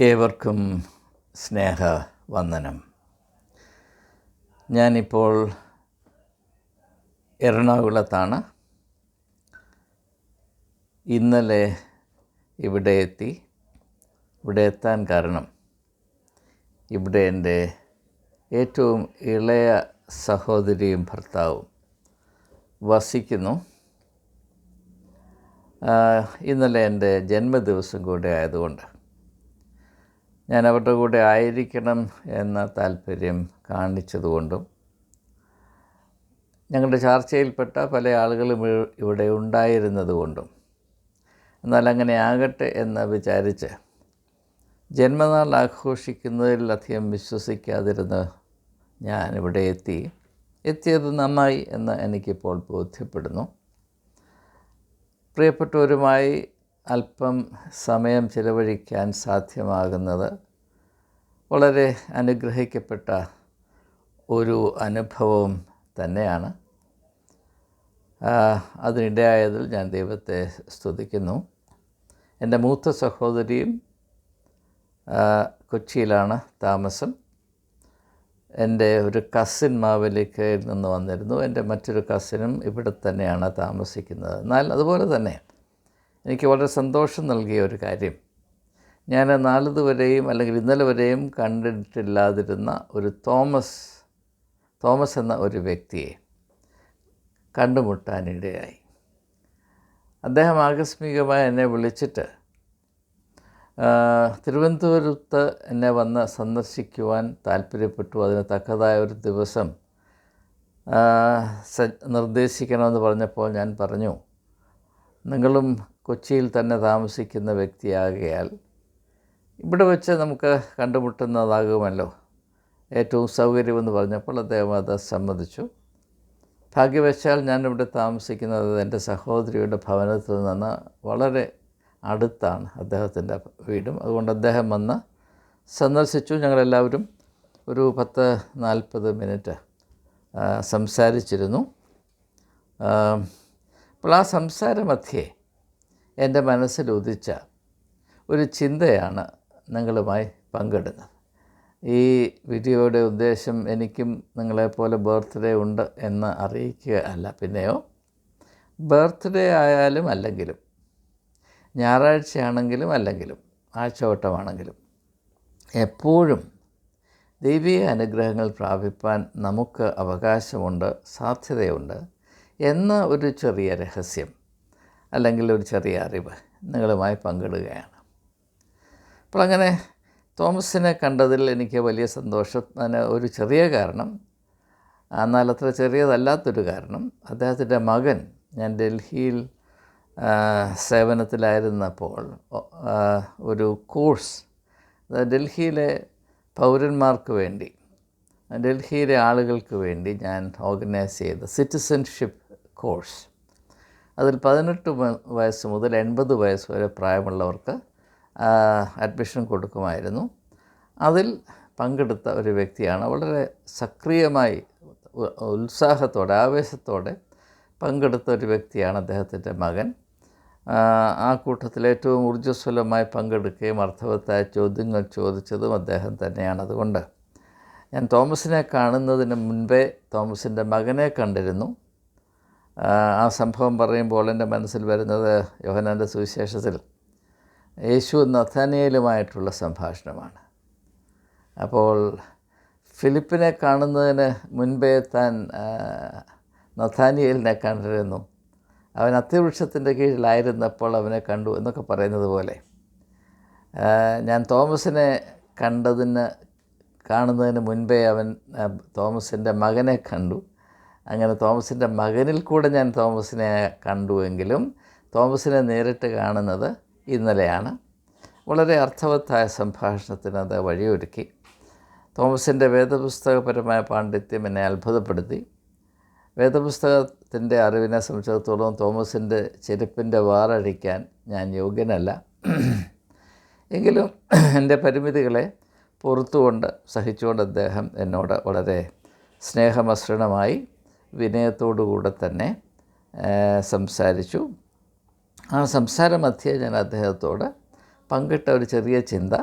ഏവർക്കും സ്നേഹ വന്ദനം ഞാനിപ്പോൾ എറണാകുളത്താണ്. ഇന്നലെ ഇവിടെ എത്തി. ഇവിടെ എത്താൻ കാരണം ഇവിടെ എന്റെ ഏറ്റവും ഇളയ സഹോദരിയും ഭർത്താവും വസിക്കുന്നു. ഇന്നലെ എന്റെ ജന്മദിവസം കൂടെ ആയതുകൊണ്ട് ഞാൻ അവരുടെ കൂടെ ആയിരിക്കണം എന്ന താല്പര്യം കാണിച്ചതുകൊണ്ടും ഞങ്ങളുടെ ചർച്ചയിൽപ്പെട്ട പല ആളുകളും ഇവിടെ ഉണ്ടായിരുന്നതുകൊണ്ടും എന്നാൽ അങ്ങനെ ആകട്ടെ എന്ന് വിചാരിച്ച് ജന്മനാൾ ആഘോഷിക്കുന്നതിലധികം വിശ്വസിക്കാതിരുന്ന ഞാൻ ഇവിടെ എത്തി. എത്തിയത് നന്നായി എന്ന് എനിക്കിപ്പോൾ ബോധ്യപ്പെടുന്നു. പ്രിയപ്പെട്ടവരുമായി അല്പം സമയം ചിലവഴിക്കാൻ സാധ്യമാകുന്നത് വളരെ അനുഗ്രഹിക്കപ്പെട്ട ഒരു അനുഭവം തന്നെയാണ്. അതിനിടയായതിൽ ഞാൻ ദൈവത്തെ സ്തുതിക്കുന്നു. എന്റെ മൂത്ത സഹോദരിയും കൊച്ചിയിലാണ് താമസം. എന്റെ ഒരു കസിൻ മാവേലിക്കയിൽ നിന്ന് വന്നിരുന്നു. എന്റെ മറ്റൊരു കസിനും ഇവിടെ തന്നെയാണ് താമസിക്കുന്നത്. എന്നാൽ അതുപോലെ തന്നെ എനിക്ക് വളരെ സന്തോഷം നൽകിയ ഒരു കാര്യം. ഞാൻ നാളിതുവരെയും അല്ലെങ്കിൽ ഇന്നലെ വരെയും കണ്ടിട്ടില്ലാതിരുന്ന ഒരു തോമസ് തോമസ് എന്ന ഒരു വ്യക്തിയെ കണ്ടുമുട്ടാനിടയായി അദ്ദേഹം ആകസ്മികമായി എന്നെ വിളിച്ചിട്ട് തിരുവനന്തപുരത്ത് എന്നെ വന്ന് സന്ദർശിക്കുവാൻ താല്പര്യപ്പെട്ടു. അതിന് തക്കതായ ഒരു ദിവസം നിർദ്ദേശിക്കണമെന്ന് പറഞ്ഞപ്പോൾ ഞാൻ പറഞ്ഞു നിങ്ങളും കൊച്ചിയിൽ തന്നെ താമസിക്കുന്ന വ്യക്തിയാകയാൽ ഇവിടെ വെച്ച് നമുക്ക് കണ്ടുമുട്ടുന്നതാകുമല്ലോ. ഏറ്റവും സൗകര്യമെന്ന് പറഞ്ഞപ്പോൾ അദ്ദേഹം അത് സമ്മതിച്ചു. ഭാഗ്യവശാൽ ഞാനിവിടെ താമസിക്കുന്നത് എന്റെ സഹോദരിയുടെ ഭവനത്തിൽ നിന്ന് വളരെ അടുത്താണ് അദ്ദേഹത്തിന്റെ വീടും. അതുകൊണ്ട് അദ്ദേഹം വന്ന് സന്ദർശിച്ചു. ഞങ്ങളെല്ലാവരും ഒരു പത്ത് നാൽപ്പത് മിനിറ്റ് സംസാരിച്ചിരുന്നു. അപ്പോൾ ആ സംസാരമധ്യേ എന്റെ മനസ്സിൽ ഉദിച്ച ഒരു ചിന്തയാണ് നിങ്ങളുമായി പങ്കിടുന്നത്. ഈ വീഡിയോയുടെ ഉദ്ദേശം എനിക്കും നിങ്ങളെപ്പോലെ ബർത്ത്ഡേ ഉണ്ട് എന്ന് അറിയിക്കുക അല്ല. പിന്നെയോ ബർത്ത്ഡേ ആയാലും അല്ലെങ്കിലും ഞായറാഴ്ചയാണെങ്കിലും അല്ലെങ്കിലും ആഴ്ചവട്ടമാണെങ്കിലും എപ്പോഴും ദൈവീയ അനുഗ്രഹങ്ങൾ പ്രാപിപ്പാൻ നമുക്ക് അവകാശമുണ്ട് സാധ്യതയുണ്ട് എന്ന ഒരു ചെറിയ രഹസ്യം. അല്ലെങ്കിൽ ഒരു ചെറിയ അറിവ് നിങ്ങളുമായി പങ്കിടുകയാണ്. അപ്പോൾ അങ്ങനെ തോമസിനെ കണ്ടതിൽ എനിക്ക് വലിയ സന്തോഷം. അതിന് ഒരു ചെറിയ കാരണം എന്നാൽ അത്ര ചെറിയതല്ലാത്തൊരു കാരണം. അദ്ദേഹത്തിന്റെ മകൻ ഞാൻ ഡൽഹിയിൽ സേവനത്തിലായിരുന്നപ്പോൾ ഒരു കോഴ്സ് ഡൽഹിയിലെ പൗരന്മാർക്ക് വേണ്ടി ഡൽഹിയിലെ ആളുകൾക്ക് വേണ്ടി ഞാൻ ഓർഗനൈസ് ചെയ്ത സിറ്റിസൺഷിപ്പ് കോഴ്സ്. അതിൽ പതിനെട്ട് വയസ്സ് മുതൽ എൺപത് വയസ്സ് വരെ പ്രായമുള്ളവർക്ക് അഡ്മിഷൻ കൊടുക്കുമായിരുന്നു. അതിൽ പങ്കെടുത്ത ഒരു വ്യക്തിയാണ് വളരെ സക്രിയമായി ഉത്സാഹത്തോടെ ആവേശത്തോടെ പങ്കെടുത്ത ഒരു വ്യക്തിയാണ് അദ്ദേഹത്തിന്റെ മകൻ. ആ കൂട്ടത്തിൽ ഏറ്റവും ഊർജസ്വലമായി പങ്കെടുക്കുകയും അർത്ഥവത്തായ ചോദ്യങ്ങൾ ചോദിച്ചതും അദ്ദേഹം തന്നെയാണ്. അതുകൊണ്ട് ഞാൻ തോമസിനെ കാണുന്നതിന് മുൻപേ തോമസിന്റെ മകനെ കണ്ടിരുന്നു. ആ, സംഭവം പറയുമ്പോൾ എന്റെ മനസ്സിൽ വരുന്നത് യോഹനാന്റെ സുവിശേഷത്തിൽ യേശു നഥാനിയലുമായിട്ടുള്ള സംഭാഷണമാണ്. അപ്പോൾ ഫിലിപ്പിനെ കാണുന്നതിന് മുൻപേ താൻ നഥാനിയലിനെ കണ്ടിരുന്നു. അവൻ അത്യവൃക്ഷത്തിന്റെ കീഴിലായിരുന്നപ്പോൾ അവനെ കണ്ടു എന്നൊക്കെ പറയുന്നത് പോലെ. ഞാൻ തോമസിനെ കണ്ടതിന് കാണുന്നതിന് മുൻപേ അവൻ തോമസിന്റെ മകനെ കണ്ടു. അങ്ങനെ തോമസിന്റെ മകനിൽ കൂടെ ഞാൻ തോമസിനെ കണ്ടുവെങ്കിലും തോമസിനെ നേരിട്ട് കാണുന്നത് ഇന്നലെയാണ്. വളരെ അർത്ഥവത്തായ സംഭാഷണത്തിന് അത് വഴിയൊരുക്കി. തോമസിന്റെ വേദപുസ്തകപരമായ പാണ്ഡിത്യം എന്നെ അത്ഭുതപ്പെടുത്തി. വേദപുസ്തകത്തിന്റെ അറിവിനെ സംബന്ധിച്ചിടത്തോളം തോമസിന്റെ ചെരുപ്പിന്റെ വാറഴിക്കാൻ ഞാൻ യോഗ്യനല്ല. എങ്കിലും എന്റെ പരിമിതികളെ പുറത്തുകൊണ്ട് സഹിച്ചുകൊണ്ട് അദ്ദേഹം എന്നോട് വളരെ സ്നേഹമസൃണമായി വിനയത്തോടുകൂടെ തന്നെ സംസാരിച്ചു. ആ സംസാര മധ്യേ ഞാൻ അദ്ദേഹത്തോട് പങ്കിട്ട ഒരു ചെറിയ ചിന്ത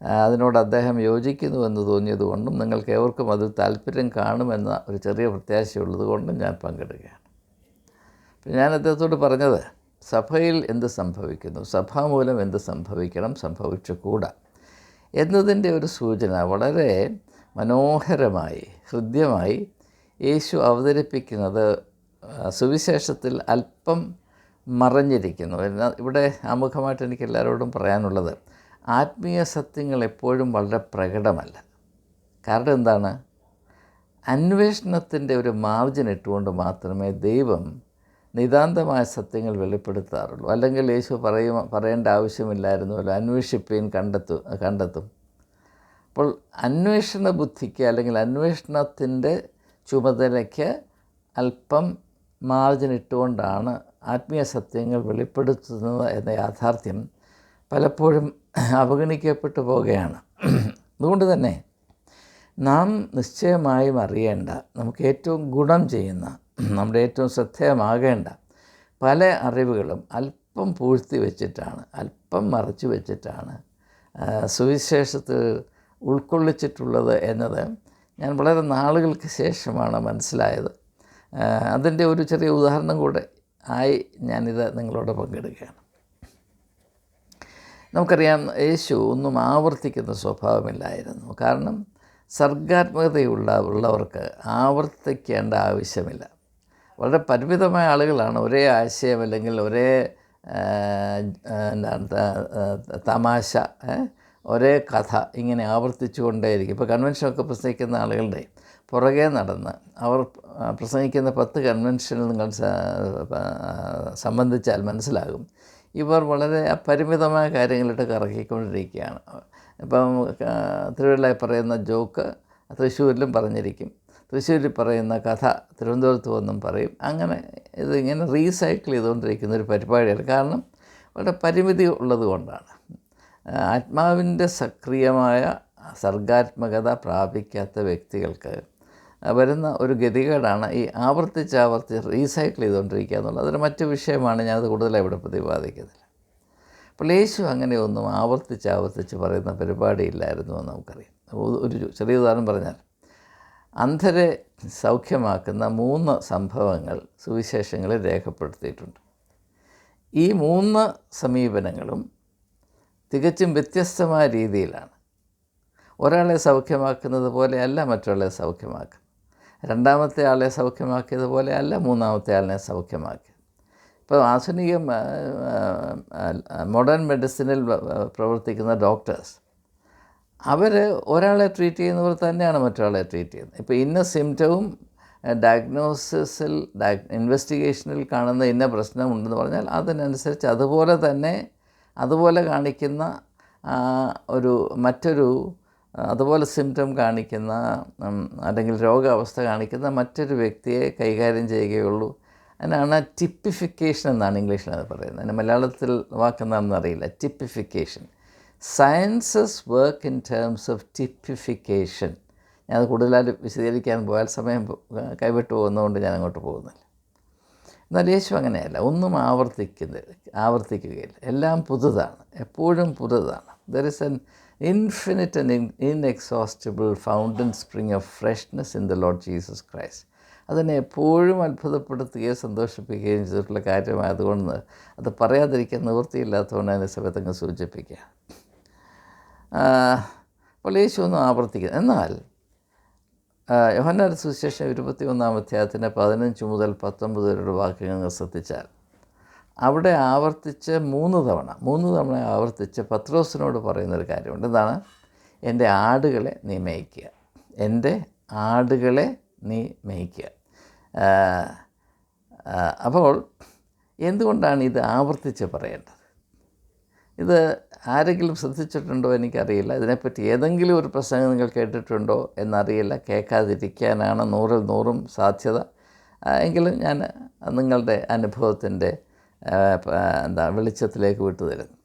അതിനോട് അദ്ദേഹം യോജിക്കുന്നുവെന്ന് തോന്നിയതുകൊണ്ടും നിങ്ങൾക്ക് ഏവർക്കും അതിൽ താല്പര്യം കാണുമെന്ന ഒരു ചെറിയ പ്രത്യാശയുള്ളത് കൊണ്ടും ഞാൻ പങ്കെടുക്കുകയാണ് അപ്പോൾ ഞാൻ അദ്ദേഹത്തോട് പറഞ്ഞത് സഭയിൽ എന്ത് സംഭവിക്കുന്നു സഭാമൂലം എന്ത് സംഭവിക്കണം സംഭവിച്ചുകൂടാ എന്നതിന്റെ ഒരു സൂചന വളരെ മനോഹരമായി ഹൃദ്യമായി യേശു അവതരിപ്പിക്കുന്നത് സുവിശേഷത്തിൽ അല്പം മറഞ്ഞിരിക്കുന്നു. ഇവിടെ ആമുഖമായിട്ട് എനിക്ക് എല്ലാവരോടും പറയാനുള്ളത് ആത്മീയ സത്യങ്ങൾ എപ്പോഴും വളരെ പ്രകടമല്ല. കാരണം എന്താണ്? അന്വേഷണത്തിന്റെ ഒരു മാർജിൻ ഇട്ടുകൊണ്ട് മാത്രമേ ദൈവം നിതാന്തമായ സത്യങ്ങൾ വെളിപ്പെടുത്താറുള്ളൂ. അല്ലെങ്കിൽ യേശു പറയും പറയേണ്ട ആവശ്യമില്ലായിരുന്നുവല്ലോ അന്വേഷിപ്പീൻ കണ്ടെത്തു കണ്ടെത്തും. അപ്പോൾ അന്വേഷണ ബുദ്ധിക്ക് അല്ലെങ്കിൽ അന്വേഷണത്തിന്റെ ചുമതലയ്ക്ക് അല്പം മാർജിൻ ഇട്ടുകൊണ്ടാണ് ആത്മീയ സത്യങ്ങൾ വെളിപ്പെടുത്തുന്നത് എന്ന യാഥാർത്ഥ്യം പലപ്പോഴും അവഗണിക്കപ്പെട്ടു പോവുകയാണ്. അതുകൊണ്ട് തന്നെ നാം നിശ്ചയമായും അറിയേണ്ട നമുക്ക് ഏറ്റവും ഗുണം ചെയ്യുന്ന നമ്മുടെ ഏറ്റവും ശ്രദ്ധേയമാകേണ്ട പല അറിവുകളും അല്പം പൂഴ്ത്തി വെച്ചിട്ടാണ് അല്പം മറച്ചു വെച്ചിട്ടാണ് സുവിശേഷത്തിൽ ഉൾക്കൊള്ളിച്ചിട്ടുള്ളത് എന്നത് ഞാൻ വളരെ നാളുകൾക്ക് ശേഷമാണ് മനസ്സിലായത്. അതിന്റെ ഒരു ചെറിയ ഉദാഹരണം കൂടെ ആയി ഞാനിത് നിങ്ങളോട് പങ്കെടുക്കുകയാണ് നമുക്കറിയാം യേശു ഒന്നും ആവർത്തിക്കുന്ന സ്വഭാവമില്ലായിരുന്നു. കാരണം സർഗാത്മകതയുള്ള ഉള്ളവർക്ക് ആവർത്തിക്കേണ്ട ആവശ്യമില്ല. വളരെ പരിമിതമായ ആളുകളാണ്. ഒരേ ആശയം അല്ലെങ്കിൽ ഒരേ എന്താണ് തമാശ ഒരേ കഥ ഇങ്ങനെ ആവർത്തിച്ചു കൊണ്ടേയിരിക്കും. ഇപ്പോൾ കൺവെൻഷനൊക്കെ പ്രസംഗിക്കുന്ന ആളുകളുടെ പുറകെ നടന്ന് അവർ പ്രസംഗിക്കുന്ന പത്ത് കൺവെൻഷനിൽ നിങ്ങൾ സംബന്ധിച്ചാൽ മനസ്സിലാകും. ഇവർ വളരെ പരിമിതമായ കാര്യങ്ങളിട്ട് കറക്കിക്കൊണ്ടിരിക്കുകയാണ്. ഇപ്പം തിരുവല്ലായി പറയുന്ന ജോക്ക് തൃശ്ശൂരിലും പറഞ്ഞിരിക്കും. തൃശ്ശൂരിൽ പറയുന്ന കഥ തിരുവനന്തപുരത്ത് വന്നും പറയും. അങ്ങനെ ഇതിങ്ങനെ റീസൈക്കിൾ ചെയ്തുകൊണ്ടിരിക്കുന്ന ഒരു പരിപാടിയാണ്. കാരണം വളരെ പരിമിതി ഉള്ളത് കൊണ്ടാണ്. ആത്മാവിന്റെ സക്രിയമായ സർഗാത്മകത പ്രാപിക്കാത്ത വ്യക്തികൾക്ക് വരുന്ന ഒരു ഗതികേടാണ് ഈ ആവർത്തിച്ച് ആവർത്തിച്ച് റീസൈക്കിൾ ചെയ്തുകൊണ്ടിരിക്കുക എന്നുള്ളത്. അതൊരു മറ്റു വിഷയമാണ്. ഞാനത് കൂടുതലായി ഇവിടെ പ്രതിപാദിക്കുന്നില്ല. അപ്പോൾ യേശു അങ്ങനെയൊന്നും ആവർത്തിച്ച് ആവർത്തിച്ച് പറയുന്ന പരിപാടിയില്ലായിരുന്നു എന്ന് നമുക്കറിയാം. ഒരു ചെറിയ ഉദാഹരണം പറഞ്ഞാൽ അന്ധരെ സൗഖ്യമാക്കുന്ന മൂന്ന് സംഭവങ്ങൾ സുവിശേഷങ്ങളിൽ രേഖപ്പെടുത്തിയിട്ടുണ്ട്. ഈ മൂന്ന് സമീപനങ്ങളും തികച്ചും വ്യത്യസ്തമായ രീതിയിലാണ്. ഒരാളെ സൗഖ്യമാക്കുന്നത് പോലെയല്ല മറ്റൊരാളെ സൗഖ്യമാക്കുന്നത്. രണ്ടാമത്തെ ആളെ സൗഖ്യമാക്കിയത് പോലെയല്ല മൂന്നാമത്തെ ആളിനെ സൗഖ്യമാക്കി ഇപ്പോൾ ആധുനിക മോഡേൺ മെഡിസിനിൽ പ്രവർത്തിക്കുന്ന ഡോക്ടേഴ്സ് അവർ ഒരാളെ ട്രീറ്റ് ചെയ്യുന്നവർ തന്നെയാണ് മറ്റൊരാളെ ട്രീറ്റ് ചെയ്യുന്നത്. ഇപ്പോൾ ഇന്ന സിംറ്റവും ഡയഗ്നോസിസിൽ ഡയ ഇൻവെസ്റ്റിഗേഷനിൽ കാണുന്ന ഇന്ന പ്രശ്നമുണ്ടെന്ന് പറഞ്ഞാൽ അതിനനുസരിച്ച് അതുപോലെ തന്നെ അതുപോലെ കാണിക്കുന്ന ഒരു മറ്റൊരു അതുപോലെ സിംറ്റം കാണിക്കുന്ന അല്ലെങ്കിൽ രോഗാവസ്ഥ കാണിക്കുന്ന മറ്റൊരു വ്യക്തിയെ കൈകാര്യം ചെയ്യുകയുള്ളൂ. അതിനാണ് ടിപ്പിഫിക്കേഷൻ എന്നാണ് ഇംഗ്ലീഷിൽ അത് പറയുന്നത്. അതിന് മലയാളത്തിൽ വാക്കെന്താണെന്ന് അറിയില്ല. Typification sciences work in terms of typification ഞാൻ കൂടുതലായിട്ട് വിശദീകരിക്കാൻ പോയാൽ സമയം കൈവിട്ടു പോകുന്നതുകൊണ്ട് ഞാൻ അങ്ങോട്ട് പോകുന്നില്ല. എന്നാൽ യേശു അങ്ങനെയല്ല ഒന്നും ആവർത്തിക്കുന്നത് ആവർത്തിക്കുകയില്ല. എല്ലാം പുതുതാണ് എപ്പോഴും പുതുതാണ്. There is an infinite and in inexhaustible fountain spring of freshness in the Lord Jesus Christ അതിനെ എപ്പോഴും അത്ഭുതപ്പെടുത്തുകയും സന്തോഷിപ്പിക്കുകയും ചെയ്തിട്ടുള്ള കാര്യമായതുകൊണ്ട് അത് പറയാതിരിക്കാൻ നിവൃത്തിയില്ലാത്തതുകൊണ്ട് അതിനെ സമയത്തങ്ങ് സൂചിപ്പിക്കുക അപ്പോൾ യേശു ഒന്നും ആവർത്തിക്കുക എന്നാൽ യോഹന്നാന്റെ സുവിശേഷം ഇരുപത്തി ഒന്നാം അധ്യായത്തിന്റെ പതിനഞ്ച് മുതൽ പത്തൊമ്പത് വരെയുള്ള വാക്യങ്ങൾ ശ്രദ്ധിച്ചാൽ. അവിടെ ആവർത്തിച്ച് മൂന്ന് തവണ മൂന്ന് തവണ ആവർത്തിച്ച് പത്രോസിനോട് പറയുന്നൊരു കാര്യമുണ്ട്. എന്താണ്? എന്റെ ആടുകളെ നീ മേയ്ക്കുക. എന്റെ ആടുകളെ നീ മേയ്ക്കുക. അപ്പോൾ എന്തുകൊണ്ടാണ് ഇത് ആവർത്തിച്ച് പറയേണ്ടത്? ഇത് ആരെങ്കിലും ശ്രദ്ധിച്ചിട്ടുണ്ടോ എനിക്കറിയില്ല. ഇതിനെപ്പറ്റി ഏതെങ്കിലും ഒരു പ്രസംഗം നിങ്ങൾ കേട്ടിട്ടുണ്ടോ എന്നറിയില്ല. കേൾക്കാതിരിക്കാനാണ് നൂറിൽ നൂറും സാധ്യത. എങ്കിലും ഞാൻ നിങ്ങളുടെ അനുഭവത്തിന്റെ എന്താ വെളിച്ചത്തിലേക്ക് വിട്ടുതരുന്നു.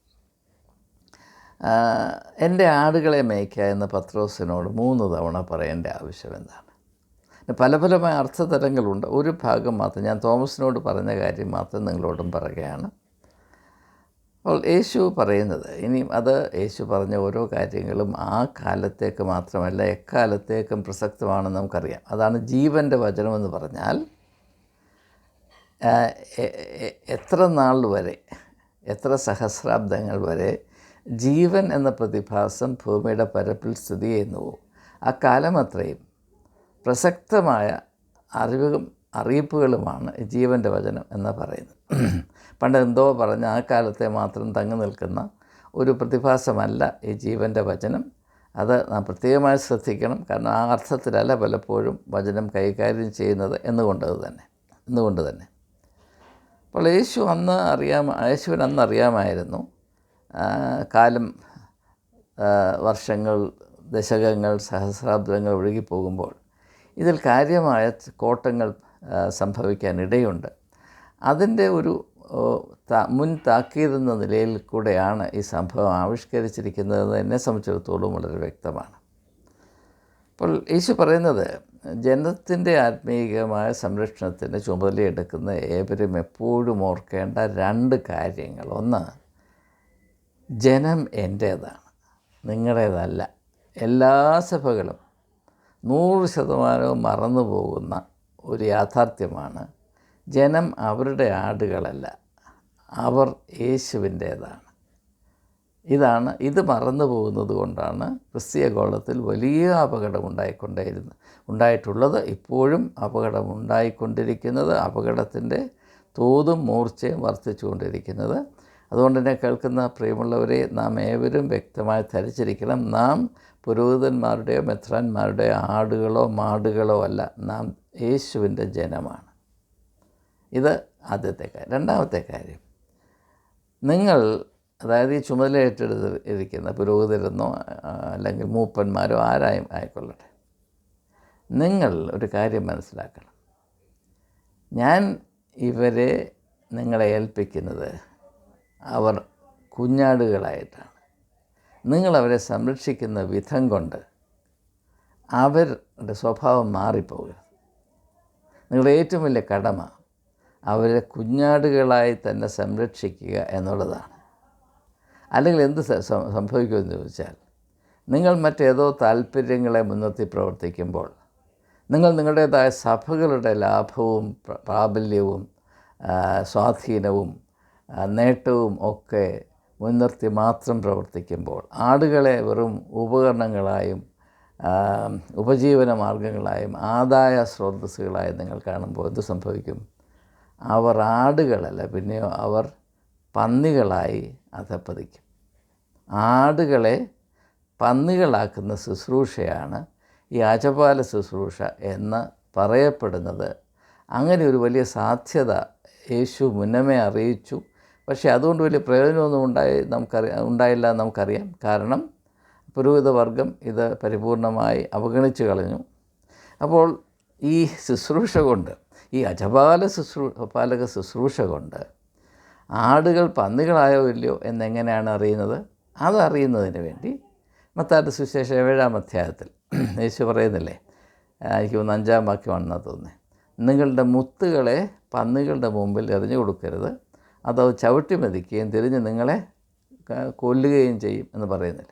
എന്റെ ആടുകളെ മേയ്ക്കുക എന്ന് പത്രോസിനോട് മൂന്ന് തവണ പറയേണ്ട ആവശ്യം എന്താണ്? പല പലമായ അർത്ഥതലങ്ങളുണ്ട് ഒരു ഭാഗം മാത്രം. ഞാൻ തോമസിനോട് പറഞ്ഞ കാര്യം മാത്രം നിങ്ങളോടും പറയുകയാണ്. അപ്പോൾ യേശു പറയുന്നത് ഇനിയും അത് യേശു പറഞ്ഞ ഓരോ കാര്യങ്ങളും ആ കാലത്തേക്ക് മാത്രമല്ല എക്കാലത്തേക്കും പ്രസക്തമാണെന്ന് നമുക്കറിയാം. അതാണ് ജീവന്റെ വചനമെന്ന് പറഞ്ഞാൽ എത്ര നാൾ വരെ എത്ര സഹസ്രാബ്ദങ്ങൾ വരെ ജീവൻ എന്ന പ്രതിഭാസം ഭൂമിയുടെ പരപ്പിൽ സ്ഥിതി ചെയ്യുന്നുവോ? ആ കാലം അത്രയും പ്രസക്തമായ അറിവും അറിയിപ്പുകളുമാണ് ജീവന്റെ വചനം എന്ന് പറയുന്നത്. പണ്ട് എന്തോ പറഞ്ഞ ആ കാലത്തെ മാത്രം തങ്ങി നിൽക്കുന്ന ഒരു പ്രതിഭാസമല്ല ഈ ജീവന്റെ വചനം. അത് നാം പ്രത്യേകമായി ശ്രദ്ധിക്കണം. കാരണം ആ അർത്ഥത്തിലല്ല പലപ്പോഴും വചനം കൈകാര്യം ചെയ്യുന്നത് എന്നുകൊണ്ട് തന്നെ. എന്നുകൊണ്ട് തന്നെ. അപ്പോൾ യേശു അന്ന് അറിയാ യേശുവിന് അന്ന് അറിയാമായിരുന്നു. കാലം വർഷങ്ങൾ ദശകങ്ങൾ സഹസ്രാബ്ദങ്ങൾ ഒഴുകിപ്പോകുമ്പോൾ ഇതിൽ കാര്യമായ കോട്ടങ്ങൾ സംഭവിക്കാൻ ഇടയുണ്ട്. അതിന്റെ ഒരു ഓ, താക്കീത് മുൻ താക്കീതെന്ന നിലയിൽ കൂടെയാണ് ഈ സംഭവം ആവിഷ്കരിച്ചിരിക്കുന്നതെന്ന് എന്നെ സംബന്ധിച്ചിടത്തോളം വളരെ വ്യക്തമാണ്. അപ്പോൾ യേശു പറയുന്നത് ജനത്തിന്റെ ആത്മീയമായ സംരക്ഷണത്തിന് ചുമതലയെടുക്കുന്ന ഏവരും എപ്പോഴും ഓർക്കേണ്ട രണ്ട് കാര്യങ്ങൾ. ഒന്ന് ജനം എന്റേതാണ് നിങ്ങളുടേതല്ല. എല്ലാ സഭകളും നൂറ് ശതമാനവും മറന്നു പോകുന്ന ഒരു യാഥാർത്ഥ്യമാണ് ജനം അവരുടെ ആടുകളല്ല അവർ യേശുവിന്റേതാണ്. ഇതാണ് ഇത് മറന്നു പോകുന്നത് കൊണ്ടാണ് ക്രിസ്തീയ ഗോളത്തിൽ വലിയ അപകടം ഉണ്ടായിക്കൊണ്ടേയിരുന്നു ഉണ്ടായിട്ടുള്ളത്. ഇപ്പോഴും അപകടം ഉണ്ടായിക്കൊണ്ടിരിക്കുന്നത് അപകടത്തിന്റെ തോതും മൂർച്ചയും വർദ്ധിച്ചുകൊണ്ടിരിക്കുന്നത്. അതുകൊണ്ട് തന്നെ കേൾക്കുന്ന പ്രിയമുള്ളവരെ നാം ഏവരും വ്യക്തമായി ധരിച്ചിരിക്കണം. നാം പുരോഹിതന്മാരുടെയോ മെത്രാന്മാരുടെയോ ആടുകളോ മാടുകളോ അല്ല നാം യേശുവിന്റെ ജനമാണ്. ഇത് ആദ്യത്തെ കാര്യം. രണ്ടാമത്തെ കാര്യം നിങ്ങൾ അതായത് ഈ ചുമതല ഏറ്റെടുത്ത് ഇരിക്കുന്ന പുരോഹിതരെന്നോ അല്ലെങ്കിൽ മൂപ്പന്മാരോ ആരായും ആയിക്കൊള്ളട്ടെ. നിങ്ങൾ ഒരു കാര്യം മനസ്സിലാക്കണം. ഞാൻ ഇവരെ നിങ്ങളെ ഏൽപ്പിക്കുന്നത് അവർ കുഞ്ഞാടുകളായിട്ടാണ്. നിങ്ങളവരെ സംരക്ഷിക്കുന്ന വിധം കൊണ്ട് അവരുടെ സ്വഭാവം മാറിപ്പോകരുത്. നിങ്ങളുടെ ഏറ്റവും വലിയ കടമ അവരെ കുഞ്ഞാടുകളായി തന്നെ സംരക്ഷിക്കുക എന്നുള്ളതാണ്. അല്ലെങ്കിൽ എന്ത് സംഭവിക്കുമെന്ന് ചോദിച്ചാൽ നിങ്ങൾ മറ്റേതോ താല്പര്യങ്ങളെ മുൻനിർത്തി പ്രവർത്തിക്കുമ്പോൾ നിങ്ങൾ നിങ്ങളുടേതായ സഭകളുടെ ലാഭവും പ്രാബല്യവും സ്വാധീനവും നേട്ടവും ഒക്കെ മുൻനിർത്തി മാത്രം പ്രവർത്തിക്കുമ്പോൾ ആടുകളെ വെറും ഉപകരണങ്ങളായും ഉപജീവന മാർഗങ്ങളായും ആദായ സ്രോതസ്സുകളായും നിങ്ങൾ കാണുമ്പോൾ എന്ത് സംഭവിക്കും? അവർ ആടുകളല്ല പിന്നെയോ അവർ പന്നികളായി അധപ്പതിക്കും ആടുകളെ പന്നികളാക്കുന്ന ശുശ്രൂഷയാണ് ഈ അജപാല ശുശ്രൂഷ എന്ന് പറയപ്പെടുന്നത്. അങ്ങനെ ഒരു വലിയ സാധ്യത യേശു മുന്നമേ അറിയിച്ചു. പക്ഷേ അതുകൊണ്ട് വലിയ പ്രയോജനമൊന്നും ഉണ്ടായി നമുക്കറിയാം ഉണ്ടായില്ല നമുക്കറിയാം. കാരണം പുരോഹിതവർഗം ഇത് പരിപൂർണമായി അവഗണിച്ചു കളഞ്ഞു. അപ്പോൾ ഈ ശുശ്രൂഷ കൊണ്ട് ഈ അജപാല ശുശ്രൂ പാലക ശുശ്രൂഷ കൊണ്ട് ആടുകൾ പന്നികളായോ ഇല്ലയോ എന്നെങ്ങനെയാണ് അറിയുന്നത്? അതറിയുന്നതിന് വേണ്ടി മത്താട്ട് സുവിശേഷം ഏഴാം അധ്യായത്തിൽ യേശു പറയുന്നില്ലേ? എനിക്ക് തോന്നുന്നു അഞ്ചാം വാക്യമാണെന്നാണ് തോന്നുന്നത് നിങ്ങളുടെ മുത്തുകളെ പന്നികളുടെ മുമ്പിൽ എറിഞ്ഞു കൊടുക്കരുത്. അതോ ചവിട്ടി മതിക്കുകയും തിരിഞ്ഞ് നിങ്ങളെ കൊല്ലുകയും ചെയ്യും എന്ന് പറയുന്നില്ല?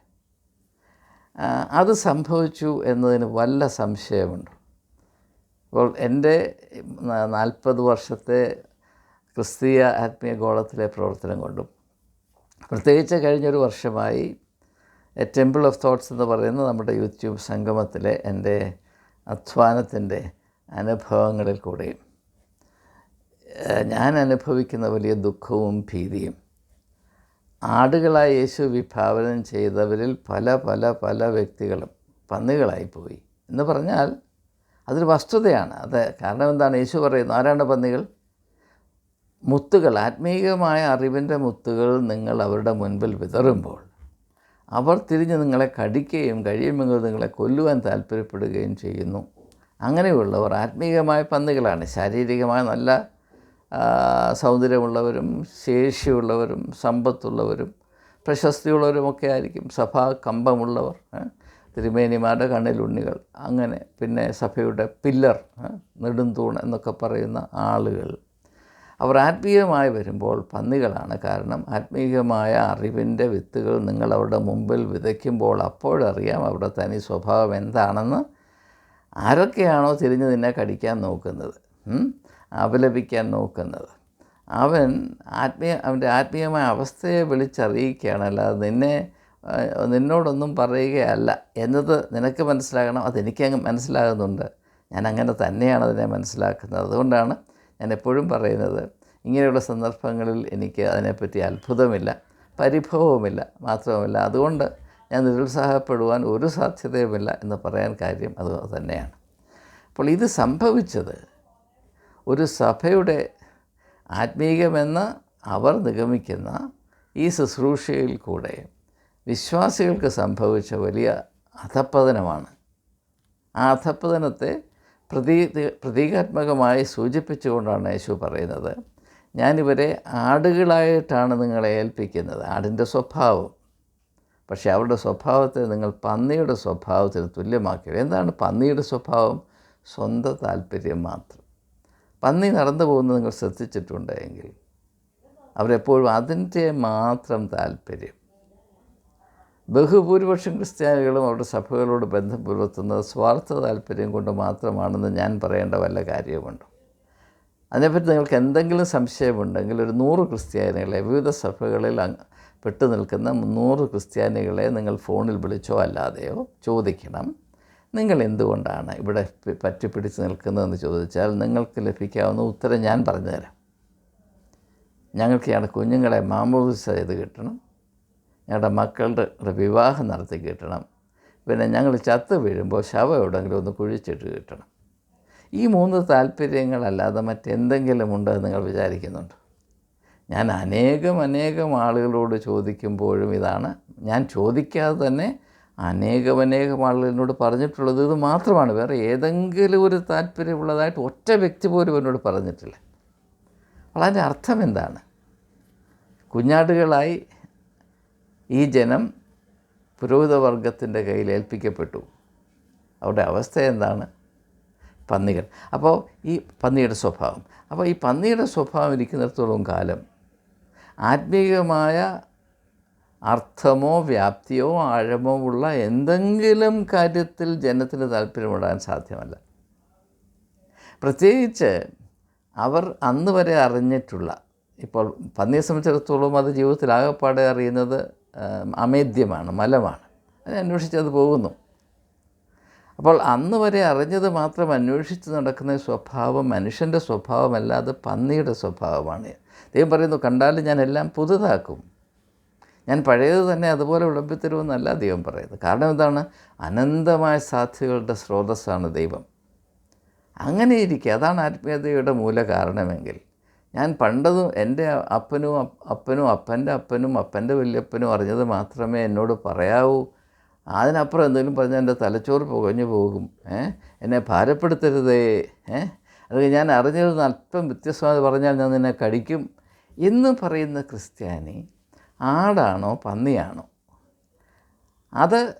അത് സംഭവിച്ചു എന്നതിന് വല്ല സംശയമുണ്ട്? അപ്പോൾ എന്റെ നാൽപ്പത് വർഷത്തെ ക്രിസ്തീയ ആത്മീയ ഗോളത്തിലെ പ്രവർത്തനം കൊണ്ടും പ്രത്യേകിച്ച് കഴിഞ്ഞൊരു വർഷമായി എ ടെമ്പിൾ ഓഫ് തോട്ട്സ് എന്ന് പറയുന്ന നമ്മുടെ യൂട്യൂബ് സംഗമത്തിലെ എന്റെ അധ്വാനത്തിന്റെ അനുഭവങ്ങളിൽ കൂടെയും ഞാൻ അനുഭവിക്കുന്ന വലിയ ദുഃഖവും ഭീതിയും ആടുകളായി യേശു വിഭാവനം ചെയ്തവരിൽ പല പല പല വ്യക്തികളും പന്നികളായി പോയി എന്ന് പറഞ്ഞാൽ അതൊരു വസ്തുതയാണ്. അത് കാരണം എന്താണ്? യേശു പറയുന്നത് ആരാണ് പന്നികൾ? മുത്തുകൾ ആത്മീയമായ അറിവിന്റെ മുത്തുകൾ നിങ്ങൾ അവരുടെ മുൻപിൽ വിതറുമ്പോൾ അവർ തിരിഞ്ഞ് നിങ്ങളെ കടിക്കുകയും കഴിയുമെങ്കിൽ നിങ്ങളെ കൊല്ലുവാൻ താല്പര്യപ്പെടുകയും ചെയ്യുന്നു. അങ്ങനെയുള്ളവർ ആത്മീയമായ പന്നികളാണ്. ശാരീരികമായ നല്ല സൗന്ദര്യമുള്ളവരും ശേഷിയുള്ളവരും സമ്പത്തുള്ളവരും പ്രശസ്തിയുള്ളവരുമൊക്കെ ആയിരിക്കും. സഭാ കമ്പമുള്ളവർ തിരുമേനിമാരുടെ കണ്ണിലുണ്ണികൾ അങ്ങനെ പിന്നെ സഭയുടെ പില്ലർ നെടുന്തൂൺ എന്നൊക്കെ പറയുന്ന ആളുകൾ. അവർ ആത്മീയമായി വരുമ്പോൾ പന്നികളാണ്. കാരണം ആത്മീയമായ അറിവിന്റെ വിത്തുകൾ നിങ്ങൾ അവരുടെ മുമ്പിൽ വിതയ്ക്കുമ്പോൾ അപ്പോഴറിയാം അവരുടെ തനി സ്വഭാവം എന്താണെന്ന്. ആരൊക്കെയാണോ തിരിഞ്ഞ് നിന്നെ കടിക്കാൻ നോക്കുന്നത് അപലപിക്കാൻ നോക്കുന്നത്. അവൻ ആത്മീയ അവന്റെ ആത്മീയമായ അവസ്ഥയെ വിളിച്ചറിയിക്കുകയാണ്. അല്ലാതെ നിന്നെ നിന്നോടൊന്നും പറയുകയല്ല. എന്നത് നിനക്ക് മനസ്സിലാകണം. അതെനിക്ക് അങ്ങ് മനസ്സിലാകുന്നുണ്ട്. ഞാൻ അങ്ങനെ തന്നെയാണ് അതിനെ മനസ്സിലാക്കുന്നത്. അതുകൊണ്ടാണ് ഞാൻ എപ്പോഴും പറയുന്നത് ഇങ്ങനെയുള്ള സന്ദർഭങ്ങളിൽ എനിക്ക് അതിനെപ്പറ്റി അത്ഭുതമില്ല പരിഭവവുമില്ല മാത്രവുമല്ല. അതുകൊണ്ട് ഞാൻ നിരുത്സാഹപ്പെടുവാൻ ഒരു സാധ്യതയുമില്ല എന്ന് പറയാൻ കാര്യം അത് തന്നെയാണ്. അപ്പോൾ ഇത് സംഭവിച്ചത് ഒരു സഭയുടെ ആത്മീകമെന്ന് അവർ നിഗമിക്കുന്ന ഈ ശുശ്രൂഷയിൽ കൂടെ വിശ്വാസികൾക്ക് സംഭവിച്ച വലിയ അധപ്പതനമാണ് ആ അധപ്പതനത്തെ പ്രതീ പ്രതീകാത്മകമായി സൂചിപ്പിച്ചുകൊണ്ടാണ് യേശു പറയുന്നത്. ഞാനിവരെ ആടുകളായിട്ടാണ് നിങ്ങളെ ഏൽപ്പിക്കുന്നത്. ആടിന്റെ സ്വഭാവം. പക്ഷേ അവരുടെ സ്വഭാവത്തെ നിങ്ങൾ പന്നിയുടെ സ്വഭാവത്തിന് തുല്യമാക്കിയത് എന്താണ് പന്നിയുടെ സ്വഭാവം? സ്വന്തം താല്പര്യം മാത്രം. പന്നി നടന്നു പോകുന്നത് നിങ്ങൾ ശ്രദ്ധിച്ചിട്ടുണ്ടെങ്കിൽ അവരെപ്പോഴും അതിന്റെ മാത്രം താല്പര്യം. ബഹുഭൂരിപക്ഷം ക്രിസ്ത്യാനികളും അവരുടെ സഭകളോട് ബന്ധം പുലർത്തുന്നത് സ്വാർത്ഥ താല്പര്യം കൊണ്ട് മാത്രമാണെന്ന് ഞാൻ പറയേണ്ട വല്ല കാര്യവുമുണ്ട്? അതിനെപ്പറ്റി നിങ്ങൾക്ക് എന്തെങ്കിലും സംശയമുണ്ടെങ്കിൽ ഒരു നൂറ് ക്രിസ്ത്യാനികളെ വിവിധ സഭകളിൽ പെട്ടു നിൽക്കുന്ന നൂറ് ക്രിസ്ത്യാനികളെ നിങ്ങൾ ഫോണിൽ വിളിച്ചോ അല്ലാതെയോ ചോദിക്കണം. നിങ്ങൾ എന്തുകൊണ്ടാണ് ഇവിടെ പറ്റിപ്പിടിച്ച് നിൽക്കുന്നതെന്ന് ചോദിച്ചാൽ നിങ്ങൾക്ക് ലഭിക്കാവുന്ന ഉത്തരം ഞാൻ പറഞ്ഞുതരാം. ഞങ്ങൾക്കാണ് കുഞ്ഞുങ്ങളെ മാമോദിസ ചെയ്ത് കിട്ടണം. ഞങ്ങളുടെ മക്കളുടെ വിവാഹം നടത്തി കിട്ടണം. പിന്നെ ഞങ്ങൾ ചത്ത് വീഴുമ്പോൾ ശവം എവിടെയെങ്കിലും ഒന്ന് കുഴിച്ചിട്ട് കിട്ടണം. ഈ മൂന്ന് താല്പര്യങ്ങളല്ലാതെ മറ്റെന്തെങ്കിലും ഉണ്ടെന്ന് നിങ്ങൾ വിചാരിക്കുന്നുണ്ട്? ഞാൻ അനേകം അനേകം ആളുകളോട് ചോദിക്കുമ്പോഴും ഇതാണ്. ഞാൻ ചോദിക്കാതെ തന്നെ അനേകം അനേകം ആളുകളോട് പറഞ്ഞിട്ടുള്ളത് ഇത് മാത്രമാണ്. വേറെ ഏതെങ്കിലും ഒരു താല്പര്യമുള്ളതായിട്ട് ഒറ്റ വ്യക്തി പോലും എന്നോട് പറഞ്ഞിട്ടില്ല. അപ്പോൾ അതിന്റെ അർത്ഥം എന്താണ്? കുഞ്ഞാടുകളായി ഈ ജനം പുരോഹിതവർഗത്തിന്റെ കയ്യിൽ ഏൽപ്പിക്കപ്പെട്ടു. അവരുടെ അവസ്ഥ എന്താണ്? പന്നികൾ. അപ്പോൾ ഈ പന്നിയുടെ സ്വഭാവം. അപ്പോൾ ഈ പന്നിയുടെ സ്വഭാവം ഇരിക്കുന്നിടത്തോളം കാലം ആത്മീയമായ അർത്ഥമോ വ്യാപ്തിയോ ആഴമോ ഉള്ള എന്തെങ്കിലും കാര്യത്തിൽ ജനത്തിന് താല്പര്യമിടാൻ സാധ്യമല്ല. പ്രത്യേകിച്ച് അവർ അന്ന് വരെ അറിഞ്ഞിട്ടുള്ള ഇപ്പോൾ പന്നിയെ സംബന്ധിച്ചിടത്തോളം അത് ജീവിതത്തിൽ ആകെപ്പാടെ അറിയുന്നത് അമേദ്യമാണ് മലമാണ്. അതിനെ അന്വേഷിച്ച് പോകുന്നു. അപ്പോൾ അന്ന് വരെ അറിഞ്ഞത് മാത്രം അന്വേഷിച്ച് നടക്കുന്ന സ്വഭാവം മനുഷ്യന്റെ സ്വഭാവമല്ലാതെ പന്നിയുടെ സ്വഭാവമാണ്. ദൈവം പറയുന്നു കണ്ടാലും ഞാൻ എല്ലാം പുതുതാക്കും. ഞാൻ പഴയത് തന്നെ അതുപോലെ വിളമ്പിത്തരുമെന്നല്ല ദൈവം പറയുന്നത്. കാരണം എന്താണ്? അനന്തമായ സാധ്യതകളുടെ സ്രോതസ്സാണ് ദൈവം. അങ്ങനെ ഇരിക്കുക അതാണ് ആത്മീയതയുടെ മൂല കാരണമെങ്കിൽ ഞാൻ പണ്ടതും എന്റെ അപ്പനും അപ്പ- അപ്പനും അപ്പന്റെ അപ്പനും അപ്പന്റെ വല്യപ്പനും അറിഞ്ഞത് മാത്രമേ എന്നോട് പറയാവൂ. അതിനപ്പുറം എന്തെങ്കിലും പറഞ്ഞാൽ എന്റെ തലച്ചോറ് പുകഞ്ഞു പോകും. എന്നെ ഭാരപ്പെടുത്തരുതേ. ഏഹ് അല്ലെങ്കിൽ ഞാൻ അറിഞ്ഞത് അല്പം വ്യത്യസ്തമായി പറഞ്ഞാൽ ഞാൻ നിന്നെ കടിക്കും. എന്ന് പറയുന്ന ക്രിസ്ത്യാനി ആടാണോ പന്നിയാണോ? അത്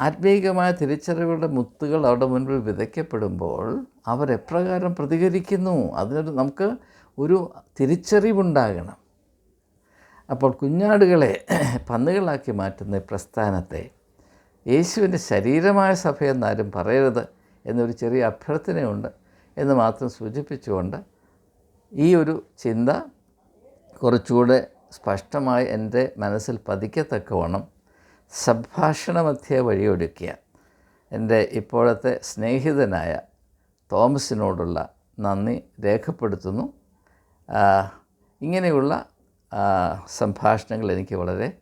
ആത്മീയമായ തിരിച്ചറിവുകളുടെ മുത്തുകൾ അവരുടെ മുൻപിൽ വിതയ്ക്കപ്പെടുമ്പോൾ അവരെപ്രകാരം പ്രതികരിക്കുന്നു. അതിനൊരു നമുക്ക് ഒരു തിരിച്ചറിവുണ്ടാകണം. അപ്പോൾ കുഞ്ഞാടുകളെ പന്നുകളാക്കി മാറ്റുന്ന പ്രസ്ഥാനത്തെ യേശുവിന്റെ ശരീരമായ സഭയെന്നാരും പറയരുത് എന്നൊരു ചെറിയ അഭ്യർത്ഥനയുണ്ട് എന്ന് മാത്രം സൂചിപ്പിച്ചുകൊണ്ട് ഈ ഒരു ചിന്ത കുറച്ചുകൂടെ സ്പഷ്ടമായി എന്റെ മനസ്സിൽ പതിക്കത്തക്കവണ്ണം സംഭാഷണമധ്യ വഴിയൊരുക്കിയ എന്റെ ഇപ്പോഴത്തെ സ്നേഹിതനായ തോമസിനോടുള്ള നന്ദി രേഖപ്പെടുത്തുന്നു. ഇങ്ങനെയുള്ള സംഭാഷണങ്ങൾ എനിക്ക് വളരെ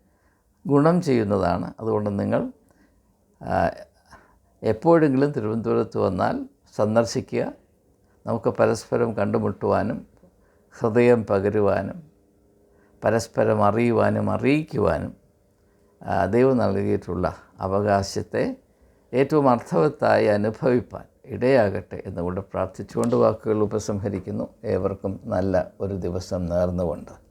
ഗുണം ചെയ്യുന്നതാണ്. അതുകൊണ്ട് നിങ്ങൾ എപ്പോഴെങ്കിലും തിരുവനന്തപുരത്ത് വന്നാൽ സന്ദർശിക്കുക. നമുക്ക് പരസ്പരം കണ്ടുമുട്ടുവാനും ഹൃദയം പകരുവാനും പരസ്പരം അറിയുവാനും അറിയിക്കുവാനും ദൈവം നൽകിയിട്ടുള്ള അവകാശത്തെ ഏറ്റവും അർത്ഥവത്തായി അനുഭവിപ്പാൻ ഇടയാകട്ടെ എന്നുകൊണ്ട് പ്രാർത്ഥിച്ചുകൊണ്ട് വാക്കുകൾ ഉപസംഹരിക്കുന്നു. ഏവർക്കും നല്ല ഒരു ദിവസം നേർന്നുകൊണ്ട്.